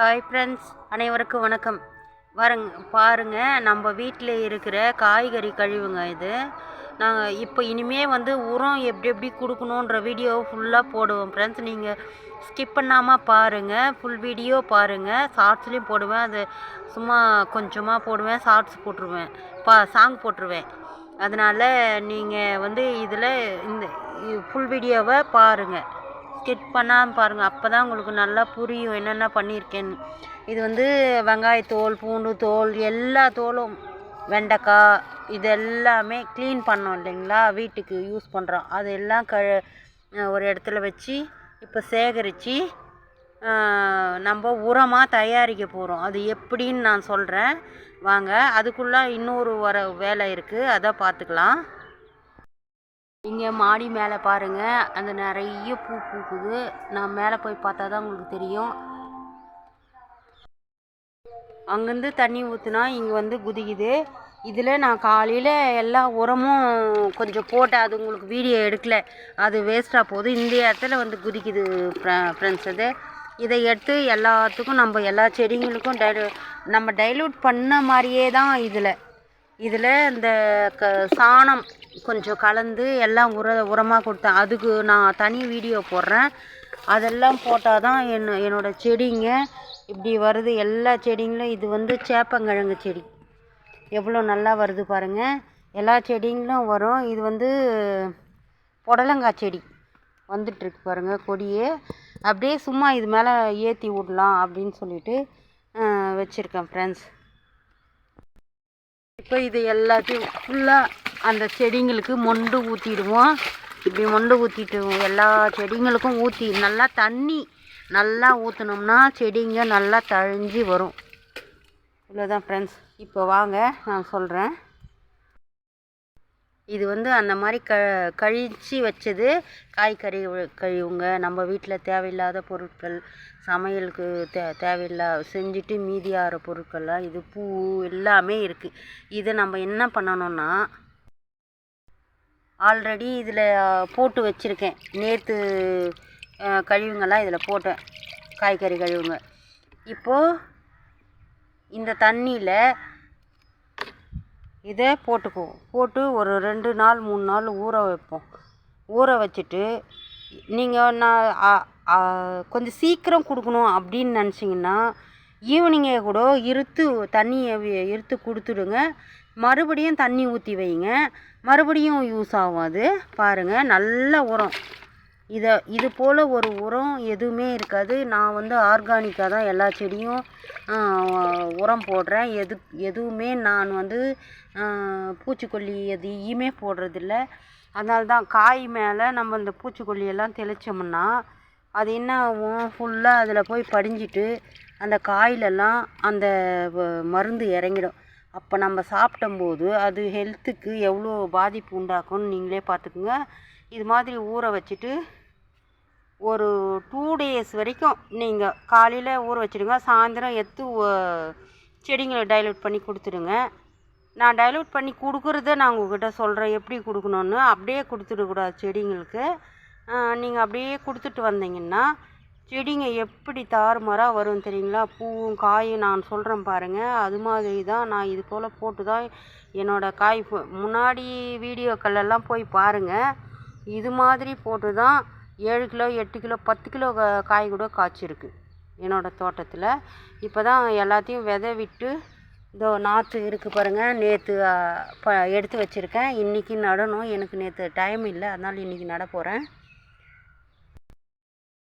Hi friends அனைவருக்கும் வணக்கம். வரங்க பாருங்கள் நம்ம வீட்டில் இருக்கிற காய்கறி கழிவுங்க இது. நாங்கள் இப்போ இனிமே வந்து உரம் எப்படி எப்படி கொடுக்கணுன்ற வீடியோ ஃபுல்லாக போடுவோம் ஃப்ரெண்ட்ஸ் நீங்கள் ஸ்கிப் பண்ணாமல் பாருங்கள் ஃபுல் வீடியோ பாருங்கள் ஷார்ட்ஸ்லேயும் போடுவேன் அது சும்மா கொஞ்சமாக போடுவேன் ஷார்ட்ஸ் போட்டுருவேன் பா சாங் போட்டுருவேன். அதனால் நீங்கள் வந்து இதில் இந்த ஃபுல் வீடியோவை பாருங்கள் ஸ்கெட் பண்ணாமல் பாருங்கள் அப்போ தான் உங்களுக்கு நல்லா புரியும் என்னென்ன பண்ணியிருக்கேன்னு இது வந்து வெங்காயத்தோல் பூண்டு தோல் எல்லா தோலும் வெண்டைக்காய் இது எல்லாமே க்ளீன் பண்ணோம் இல்லைங்களா? வீட்டுக்கு யூஸ் பண்ணுறோம் அதெல்லாம் க ஒரு இடத்துல வச்சு இப்போ சேகரித்து நம்ம உரமாக தயாரிக்க போகிறோம் அது எப்படின்னு நான் சொல்கிறேன் வாங்க அதுக்குள்ளே இன்னொரு வர வேலை இருக்குது அதை பார்த்துக்கலாம் இங்கே மாடி மேலே பாருங்கள் அந்த நிறைய பூ பூக்குது. நான் மேலே போய் பார்த்தா தான் உங்களுக்கு தெரியும். அங்கேருந்து தண்ணி ஊற்றுனா இங்கே வந்து குதிக்குது. இதில் நான் காலையில் எல்லா உரமும் கொஞ்சம் போட்டேன் அது உங்களுக்கு வீடியோ எடுக்கல. அது வேஸ்ட்டாக போகுது. இந்த இடத்துல வந்து குதிக்குது ஃப்ரெண்ட்ஸ் அது இதை. எடுத்து எல்லாத்துக்கும் நம்ம எல்லா செடிங்களுக்கும் டைலு நம்ம டைலூட் பண்ண மாதிரியே தான் இதில். இதில் இந்த க சாணம் கொஞ்சம் கலந்து எல்லாம் உர உரமாக கொடுத்தேன். அதுக்கு நான் தனி வீடியோ போடுறேன். அதெல்லாம் போட்டால் தான் என் என்னோடய செடிங்க இப்படி வருது. எல்லா செடிங்களும் இது வந்து சேப்பங்கிழங்கு செடி. எவ்வளோ நல்லா வருது பாருங்கள் எல்லா செடிங்களும் வரும். இது வந்து புடலங்காய் செடி வந்துட்டுருக்கு பாருங்கள் கொடியே. அப்படியே சும்மா இது மேலே ஏற்றி விடலாம் அப்படின்னு சொல்லிட்டு வச்சுருக்கேன் ஃப்ரெண்ட்ஸ் இப்போ இது எல்லாத்தையும் ஃபுல்லாக அந்த செடிங்களுக்கு மொண்டு ஊற்றிடுவோம் இப்படி மொண்டு ஊற்றிட்டு எல்லா செடிங்களுக்கும் ஊற்றி நல்லா தண்ணி நல்லா ஊற்றினோம்னா செடிங்க நல்லா தழிஞ்சு வரும். இவ்வளோதான் ஃப்ரெண்ட்ஸ் இப்போ வாங்க நான் சொல்கிறேன் இது வந்து அந்த மாதிரி க கழித்து வச்சது காய்கறி கழிவுங்க. நம்ம வீட்டில் தேவையில்லாத பொருட்கள் சமையலுக்கு தே தேவையில்லா செஞ்சுட்டு மீதியாகிற பொருட்கள்லாம் இது பூ எல்லாமே இருக்குது இதை நம்ம என்ன பண்ணணும்னா ஆல்ரெடி இதில் போட்டு வச்சுருக்கேன். நேற்று கழிவுங்கள்லாம் இதில் போட்டேன். காய்கறி கழிவுங்க. இப்போது இந்த தண்ணியில் இதை போட்டுக்குவோம் போட்டு ஒரு ரெண்டு நாள் மூணு நாள் ஊற வைப்போம். ஊற வச்சுட்டு நீங்கள் நான் கொஞ்சம் சீக்கிரம் கொடுக்கணும் அப்படின்னு நினச்சிங்கன்னா ஈவினிங்கே கூட இருத்து தண்ணியை இருத்து கொடுத்துடுங்க. மறுபடியும் தண்ணி ஊற்றி வைங்க. மறுபடியும் யூஸ் ஆகும் அது பாருங்கள் நல்ல உரம். இதை இது போல் ஒரு உரம் எதுவுமே இருக்காது. நான் வந்து ஆர்கானிக்காக தான் எல்லா செடியும் உரம் போடுறேன். எது எதுவுமே நான் வந்து பூச்சிக்கொல்லி எதையுமே போடுறதில்ல. அதனால தான் காய் மேலே நம்ம இந்த பூச்சிக்கொல்லியெல்லாம் தெளித்தோம்னா அது என்ன ஆகும்? ஃபுல்லாக அதில் போய் படிஞ்சிட்டு அந்த காயிலெல்லாம் அந்த மருந்து இறங்கிடும். அப்போ நம்ம சாப்பிடும்போது அது ஹெல்த்துக்கு எவ்வளோ பாதிப்பு உண்டாக்கும்னு நீங்களே பார்த்துக்குங்க. இது மாதிரி ஊற வச்சுட்டு ஒரு டூ டேஸ் வரைக்கும் நீங்கள் காலையில் ஊற வச்சுடுங்க. சாயந்தரம் எடுத்து செடிங்களை டைலூட் பண்ணி கொடுத்துடுங்க. நான் டைலூட் பண்ணி கொடுக்குறத நான் உங்கள்கிட்ட சொல்கிறேன் எப்படி கொடுக்கணுன்னு அப்படியே கொடுத்துடக்கூடாது செடிங்களுக்கு. நீங்கள் அப்படியே கொடுத்துட்டு வந்தீங்கன்னா செடிங்க எப்படி தாறுமாறாக வரும் தெரியுங்களா? பூவும் காயும் நான் சொல்கிறேன் பாருங்கள் அது மாதிரி தான் நான் இது போல் போட்டு தான் என்னோடய காய் முன்னாடி வீடியோக்கள்லாம் போய் பாருங்கள் இது மாதிரி போட்டு தான் ஏழு கிலோ எட்டு கிலோ பத்து கிலோ காய் கூட காய்ச்சிருக்கு என்னோடய தோட்டத்தில். இப்போ தான் எல்லாத்தையும் விதை விட்டு இதோ நாற்று இருக்குது பாருங்கள் நேற்று ப எடுத்து வச்சுருக்கேன். இன்றைக்கி நடணும். எனக்கு நேற்று டைம் இல்லை. அதனால் இன்றைக்கி நட போகிறேன்